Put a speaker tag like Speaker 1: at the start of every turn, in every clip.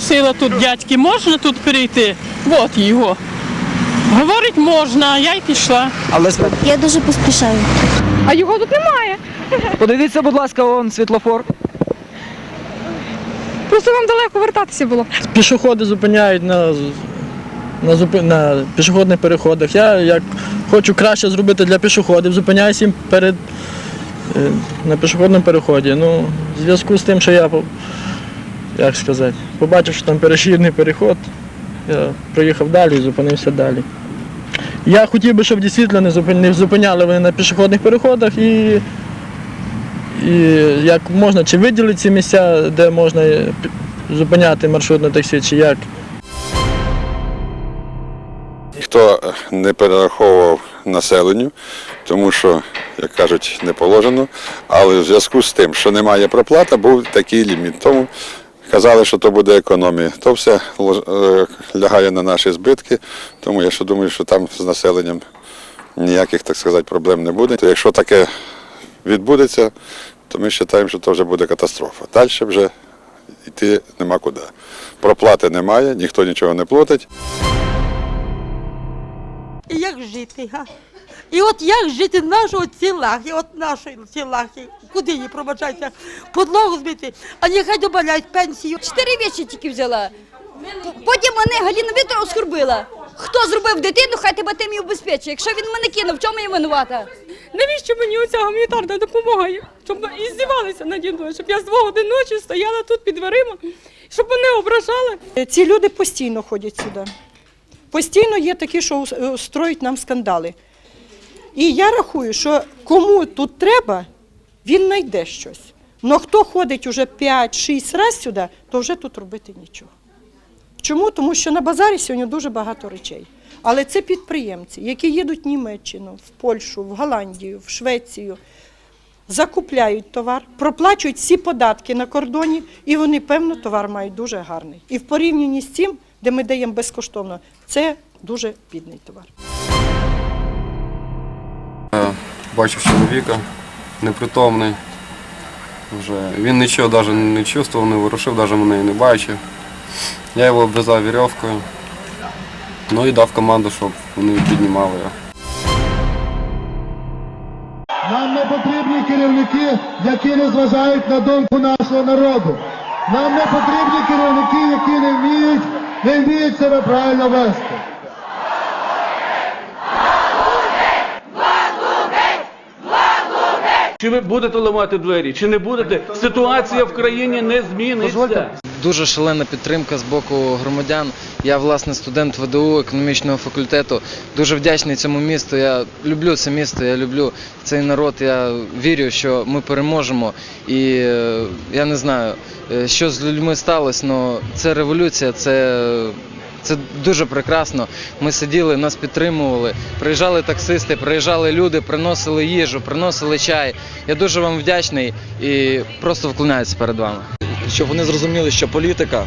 Speaker 1: спросила тут дядьки, можна тут перейти? От його. Говорить, можна, я й пішла.
Speaker 2: Але
Speaker 3: Я дуже поспішаю.
Speaker 4: А його тут немає.
Speaker 2: подивіться, будь ласка, он світлофор.
Speaker 4: Просто вам далеко вертатися було.
Speaker 5: Пішоходи зупиняють на, на, на пішохідних переходах. Я як хочу краще зробити для пішоходів, зупиняюся їм перед, е, на пішохідному переході. Ну, в зв'язку з тим, що я як сказати, побачив, що там перешірний переход, я проїхав далі і зупинився далі. Я хотів би, щоб дійсно не зупиняли вони на пішохідних переходах і, і як можна чи виділити ці місця, де можна е, зупиняти маршрутне таксі, чи як.
Speaker 6: Ніхто не перераховував населенню, тому що, як кажуть, не положено. Але в зв'язку з тим, що немає проплата, був такий ліміт. Тому казали, що то буде економія. То все е, лягає на наші збитки. Тому я ще думаю, що там з населенням ніяких, так сказати, проблем не буде. То якщо таке відбудеться, то ми вважаємо, що це вже буде катастрофа. Далі вже йти нема куди. Проплати немає, ніхто нічого не платить.
Speaker 7: Як жити, га? І от як жити в нашого і от нашої села, куди її пробачайте, подлогу збити, а нехай добавляють пенсію.
Speaker 8: Чотири вічі тільки взяла. Потім мене Галіна Вітра оскорбила. Хто зробив дитину, хай тебе тим і убезпечує. Якщо він мене кинув, в чому я винувата?
Speaker 4: Навіщо мені оця гуманітарна допомога? Щоб і здівалися наді мною, щоб я з двох годин ночі стояла тут під дверима, щоб мене ображали.
Speaker 9: Ці люди постійно ходять сюди. Постійно є такі, що е, строють нам скандали. І я рахую, що кому тут треба, він знайде щось. Но хто ходить уже 5-6 разів сюди, то вже тут робити нічого. Чому? Тому що на базарі сьогодні дуже багато речей. Але це підприємці, які їдуть в Німеччину, в Польщу, в Голландію, в Швецію, закупляють товар, проплачують всі податки на кордоні, і вони, певно, товар мають дуже гарний. І в порівнянні з тим, де ми даємо безкоштовно, це дуже бідний товар.
Speaker 10: Бачив чоловіка, непритомний. Вже. Він нічого навіть не чувствував, не ворушив, навіть мене і не бачив. Я його обв'язав вірьовкою. Ну і дав команду, щоб вони піднімали його.
Speaker 11: Нам не потрібні керівники, які не зважають на думку нашого народу. Нам не потрібні керівники, які не вміють, не вміють себе правильно вести.
Speaker 12: Чи ви будете ламати двері, чи не будете, ситуація в країні не зміниться.
Speaker 13: Дуже шалена підтримка з боку громадян. Я власне студент ВДУ економічного факультету. Дуже вдячний цьому місту. Я люблю це місто, я люблю цей народ. Я вірю, що ми переможемо. І е, я не знаю, е, що з людьми сталося, але це революція, це. Це дуже прекрасно. Ми сиділи, нас підтримували. Приїжджали таксисти, приїжджали люди, приносили їжу, приносили чай. Я дуже вам вдячний і просто вклоняюся перед вами.
Speaker 2: щоб вони зрозуміли, що політика,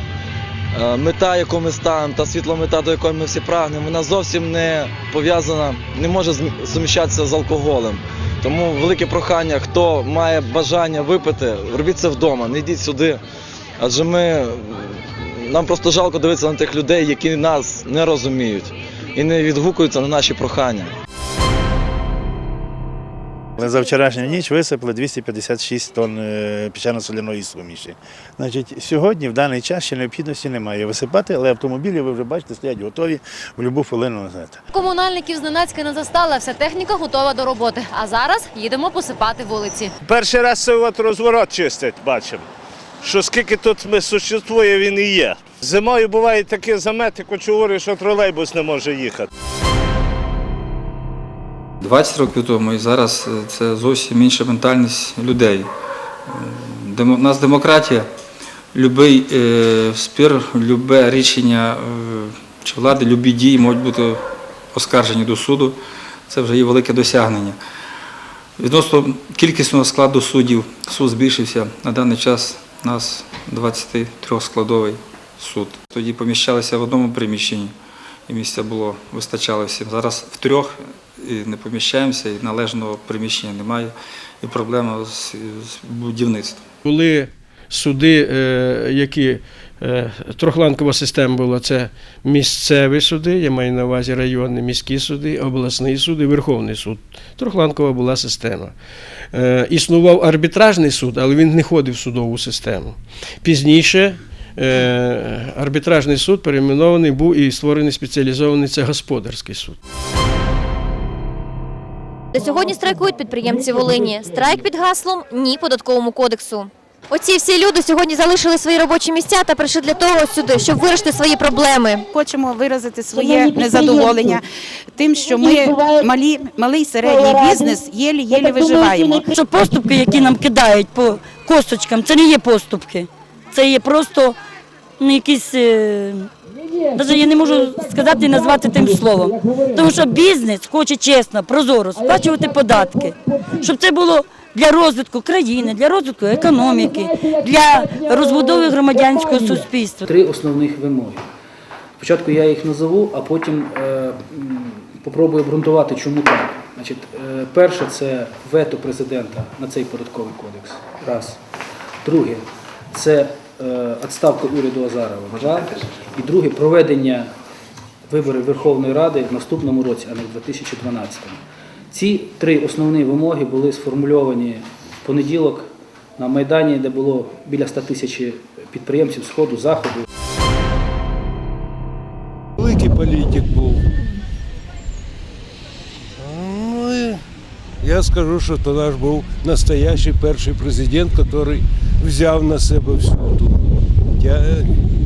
Speaker 2: е, мета, яку ми ставимо, та світла мета, до якої ми всі прагнемо, вона зовсім не пов'язана, не може суміщатися з алкоголем. Тому велике прохання, хто має бажання випити, робіть це вдома, не йдіть сюди. Адже ми, нам просто жалко дивитися на тих людей, які нас не розуміють і не відгукуються на наші прохання.
Speaker 14: За вчорашню ніч висипали 256 тонн е, піщано-соляної суміші. Значить, сьогодні, в даний час, ще необхідності немає висипати, але автомобілі, ви вже бачите, стоять готові в будь-яку хвилину. знаєте.
Speaker 3: Комунальників зненацька не застала, вся техніка готова до роботи. А зараз їдемо посипати вулиці.
Speaker 14: Перший раз це от розворот чистять, бачимо. Що скільки тут ми существує, він і є. Зимою бувають такі замети, кочугури, що тролейбус не може їхати.
Speaker 10: 20 років тому і зараз е, це зовсім інша ментальність людей. У нас демократія, будь-який е, спір, любе рішення е, чи влади, любі дії можуть бути оскаржені до суду. Це вже є велике досягнення. Відносно кількісного складу суддів, суд збільшився. На даний час у нас 23-складовий суд. Тоді поміщалися в одному приміщенні, і місця було вистачало всім. Зараз в трьох і не поміщаємося, і належного приміщення немає, і проблема з, будівництвом.
Speaker 5: Були суди, е, які
Speaker 15: е, трьохланкова система була це місцеві суди, я маю на увазі районні міські суди, обласний суд і Верховний суд. Трьохланкова була система. Е, Існував арбітражний суд, але він не ходив в судову систему. Пізніше е, арбітражний суд перейменований був і створений спеціалізований це господарський суд.
Speaker 3: Сьогодні страйкують підприємці Волині. Страйк під гаслом Ні податковому кодексу. Оці всі люди сьогодні залишили свої робочі місця та прийшли для того сюди, щоб вирішити свої проблеми.
Speaker 16: Хочемо виразити своє незадоволення тим, що ми малі, малий середній бізнес єлі-єлі виживаємо.
Speaker 17: Що поступки, які нам кидають по косточкам, це не є поступки. Це є просто ну, якісь. Е... Навіть я не можу сказати і назвати тим словом. Тому що бізнес хоче чесно, прозоро сплачувати податки, щоб це було для розвитку країни, для розвитку економіки, для розбудови громадянського суспільства.
Speaker 18: Три основних вимоги. Спочатку я їх назову, а потім е, попробую обґрунтувати, чому так. Е, перше це вето президента на цей податковий кодекс. Раз. Друге це е, відставка уряду Азарова. І друге проведення виборів Верховної Ради в наступному році, а не в 2012. Ці три основні вимоги були сформульовані в понеділок на Майдані, де було біля 100 тисяч підприємців Сходу, Заходу.
Speaker 19: Великий політик був. Ну, я скажу, що то наш був настоящий перший президент, який взяв на себе всю ту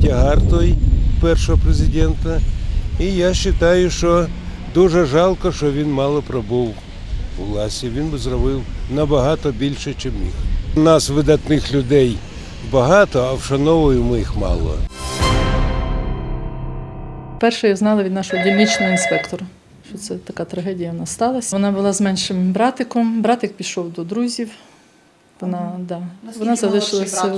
Speaker 19: тягар той першого президента. І я вважаю, що дуже жалко, що він мало пробув у власті. Він би зробив набагато більше, ніж міг. У нас видатних людей багато, а вшановуємо їх мало.
Speaker 20: Перше я знала від нашого дільничного інспектора, що це така трагедія в нас сталася. Вона була з меншим братиком. Братик пішов до друзів. Вона, да. вона залишилася.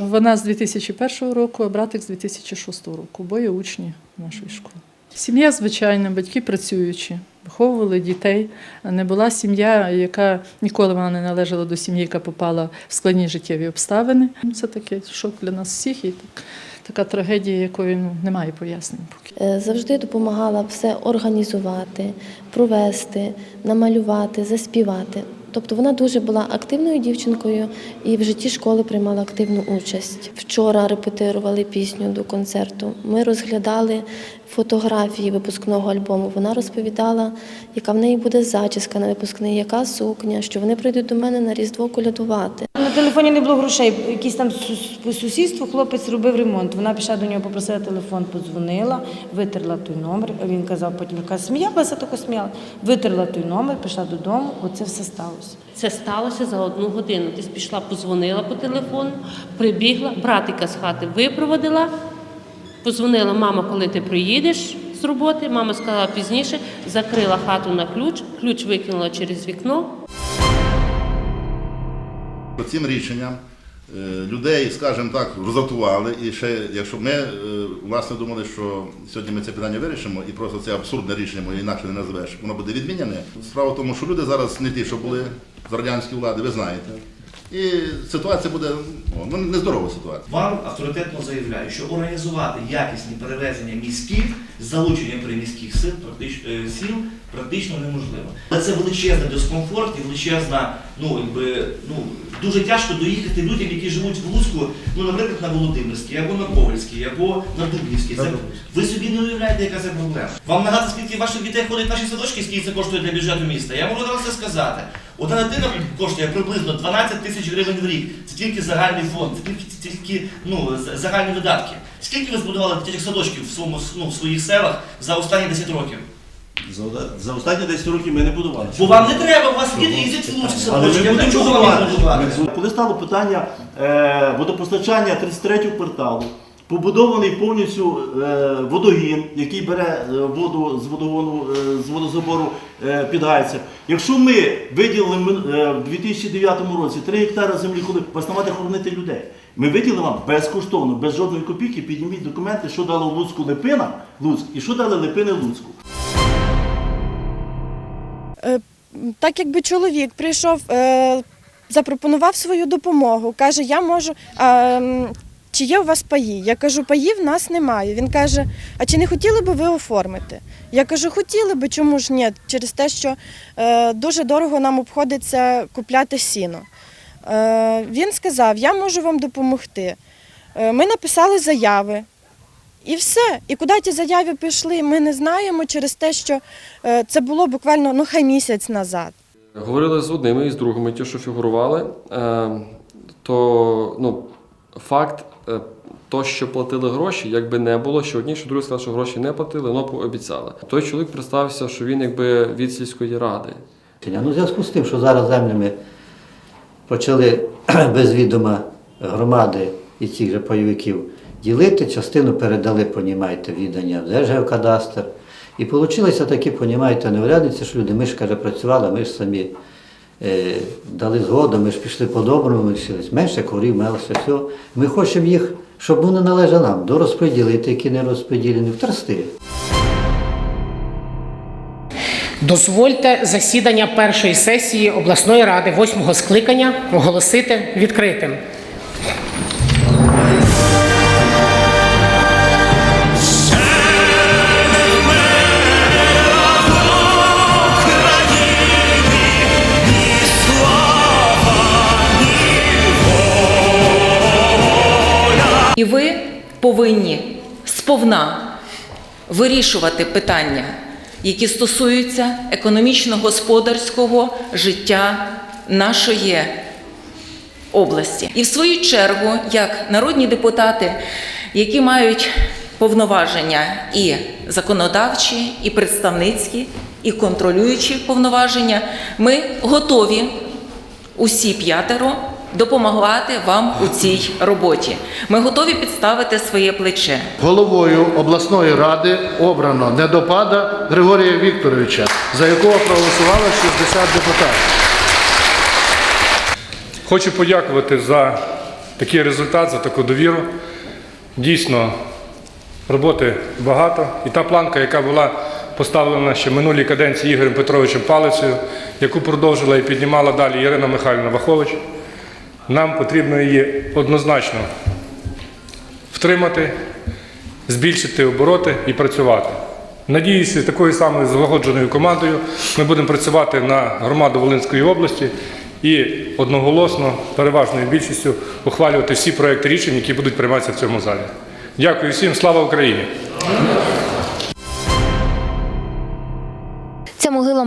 Speaker 20: Вона з 2001 року, а братик з 2006 року. Обоє учні нашої школи. Сім'я, звичайно, батьки працюючі, виховували дітей. Не була сім'я, яка ніколи вона не належала до сім'ї, яка попала в складні життєві обставини. Це такий шок для нас всіх і так, така трагедія, якої ну, немає пояснень. поки.
Speaker 21: Е, Завжди допомагала все організувати, провести, намалювати, заспівати. Тобто вона дуже була активною дівчинкою і в житті школи приймала активну участь. Вчора репетирували пісню до концерту. Ми розглядали фотографії випускного альбому. Вона розповідала, яка в неї буде зачіска на випускний, яка сукня, що вони прийдуть до мене на Різдво колядувати.
Speaker 22: На телефоні не було грошей. Якийсь там сус- по сусідству хлопець робив ремонт. Вона пішла до нього, попросила телефон, подзвонила, витерла той номер. Він казав, потім яка сміялася, тако сміяла. Витерла той номер, пішла додому. Оце все сталося.
Speaker 23: Це сталося за одну годину. Десь пішла, позвонила по телефону, прибігла, братика з хати випроводила, позвонила, мама, коли ти приїдеш з роботи. Мама сказала пізніше, закрила хату на ключ, ключ викинула через вікно.
Speaker 24: Цим рішенням е, людей, скажімо так, роздратували. І ще, якщо ми е, власне думали, що сьогодні ми це питання вирішимо, і просто це абсурдне рішення, бо інакше не назвеш, воно буде відміняне. Справа в тому, що люди зараз не ті, що були з радянської влади, ви знаєте. І ситуація буде ну, нездорова ситуація.
Speaker 25: Вам авторитетно заявляю, що організувати якісні перевезення міських з залученням приміських сил практично е, сіл практично неможливо. Але це величезний дискомфорт і величезна, ну якби ну дуже тяжко доїхати людям, які живуть в Луцьку, ну наприклад, на Володимирській, або на Ковальській, або на Дубнівській. Це ви собі не уявляєте, яка це проблема. Вам нагадати, скільки ваших дітей ходить в наші садочки, скільки це коштує для бюджету міста. Я можу зараз це сказати. Одна дитина коштує приблизно 12 тисяч гривень в рік. Це тільки загальний фонд, це тільки, це тільки ну, загальні видатки. Скільки ви збудували дитячих садочків в, своєму, ну, в своїх селах за останні 10 років?
Speaker 26: За, за останні 10 років ми не будували.
Speaker 25: Бо вам не треба, у вас діти їздять в Луцьк
Speaker 26: Але
Speaker 25: садочки.
Speaker 26: ми будемо
Speaker 25: чого вам їх
Speaker 26: будувати.
Speaker 25: будувати?
Speaker 26: Коли стало питання е, водопостачання 33 кварталу, побудований повністю е, водогін, який бере е, воду з водогону, е, з водозабору е, під Гайцем. Якщо ми виділили ми, е, в 2009 році 3 гектари землі, коли вас де хоронити людей, ми виділили вам безкоштовно, без жодної копійки, підніміть документи, що дало Луцьку Липина, Луцьк, і що дали Липини Луцьку.
Speaker 27: Е, так якби чоловік прийшов, е, запропонував свою допомогу, каже, я можу. е,
Speaker 9: чи є у вас паї. Я кажу, паїв в нас немає. Він каже: А чи не хотіли би ви оформити? Я кажу, хотіли би, чому ж ні? Через те, що е, дуже дорого нам обходиться купляти сіно. Е, він сказав: Я можу вам допомогти. Е, ми написали заяви. І все. І куди ті заяви пішли, ми не знаємо через те, що е, це було буквально ну хай місяць назад.
Speaker 28: Говорили з одними і з другими, ті, що фігурували, то ну, факт, то, що платили гроші, якби не було, що одні, що другі сказали, що гроші не платили, но пообіцяли. Той чоловік представився, що він якби від сільської ради.
Speaker 29: Ну, в зв'язку з тим, що зараз землями почали без відома громади і цих же пайовиків ділити, частину передали, понімаєте, віддання в Держгеокадастр. І вийшло такі, понімаєте, неврядниці, що люди, ми ж каже, працювали, ми ж самі е, дали згоду, ми ж пішли по-доброму, ми всі менше корів, менше все. Ми хочемо їх, щоб вони належали нам, дорозподілити, які не розподілені, втрасти.
Speaker 22: Дозвольте засідання першої сесії обласної ради восьмого скликання оголосити відкритим.
Speaker 30: І ви повинні сповна вирішувати питання, які стосуються економічно-господарського життя нашої області. І в свою чергу, як народні депутати, які мають повноваження і законодавчі, і представницькі, і контролюючі повноваження, ми готові усі п'ятеро допомагати вам у цій роботі. Ми готові підставити своє плече.
Speaker 11: Головою обласної ради обрано недопада Григорія Вікторовича, за якого проголосувало 60 депутатів.
Speaker 31: Хочу подякувати за такий результат, за таку довіру. Дійсно, роботи багато. І та планка, яка була поставлена ще минулій каденції Ігорем Петровичем Палицею, яку продовжила і піднімала далі Ірина Михайлівна Вахович, нам потрібно її однозначно втримати, збільшити обороти і працювати. Надіюся, такою самою злагодженою командою ми будемо працювати на громаду Волинської області і одноголосно, переважною більшістю, ухвалювати всі проекти рішень, які будуть прийматися в цьому залі. Дякую всім, слава Україні!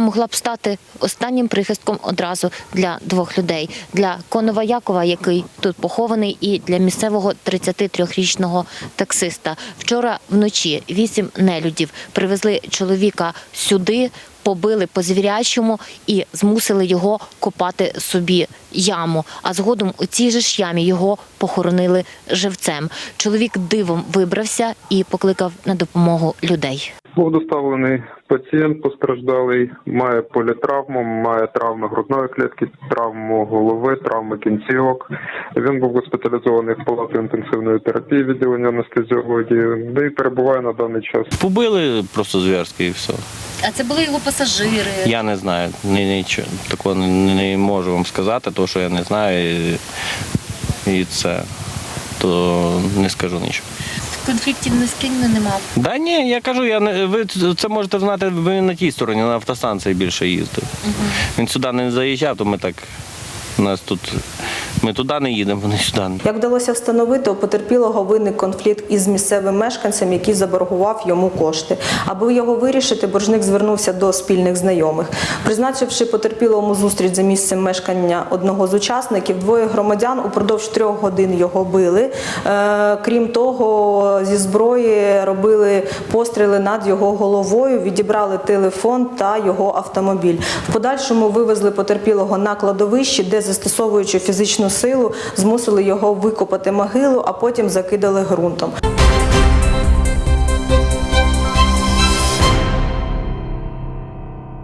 Speaker 10: Могла б стати останнім прихистком одразу для двох людей: для Конова Якова, який тут похований, і для місцевого 33-річного таксиста. Вчора вночі вісім нелюдів привезли чоловіка сюди. Побили по звірячому і змусили його копати собі яму. А згодом у цій же ж ямі його похоронили живцем. Чоловік дивом вибрався і покликав на допомогу людей.
Speaker 32: Був доставлений пацієнт постраждалий, має політравму, має травми грудної клітки, травму голови, травми кінцівок. Він був госпіталізований в палату інтенсивної терапії відділення анестезіології, де й перебуває на даний час.
Speaker 33: Побили просто зверськи і все.
Speaker 10: А це були його пасажири.
Speaker 33: Я не знаю, нічого такого не, не можу вам сказати, тому що я не знаю і, і це, то не скажу нічого.
Speaker 10: Конфліктів не з ким не мав.
Speaker 33: Да ні, я кажу, я не ви це можете знати, ви на тій стороні, на автостанції більше їздив. Він сюди не заїжджав, то ми так. У нас тут ми туди не їдемо, вони сюди.
Speaker 34: Як вдалося встановити, у потерпілого виник конфлікт із місцевим мешканцем, який заборгував йому кошти. Аби його вирішити, боржник звернувся до спільних знайомих. Призначивши потерпілому зустріч за місцем мешкання одного з учасників, двоє громадян упродовж трьох годин його били. Е, Крім того, зі зброї робили постріли над його головою, відібрали телефон та його автомобіль. В подальшому вивезли потерпілого на кладовище, де застосовуючи силу, змусили його викопати могилу, а потім закидали ґрунтом.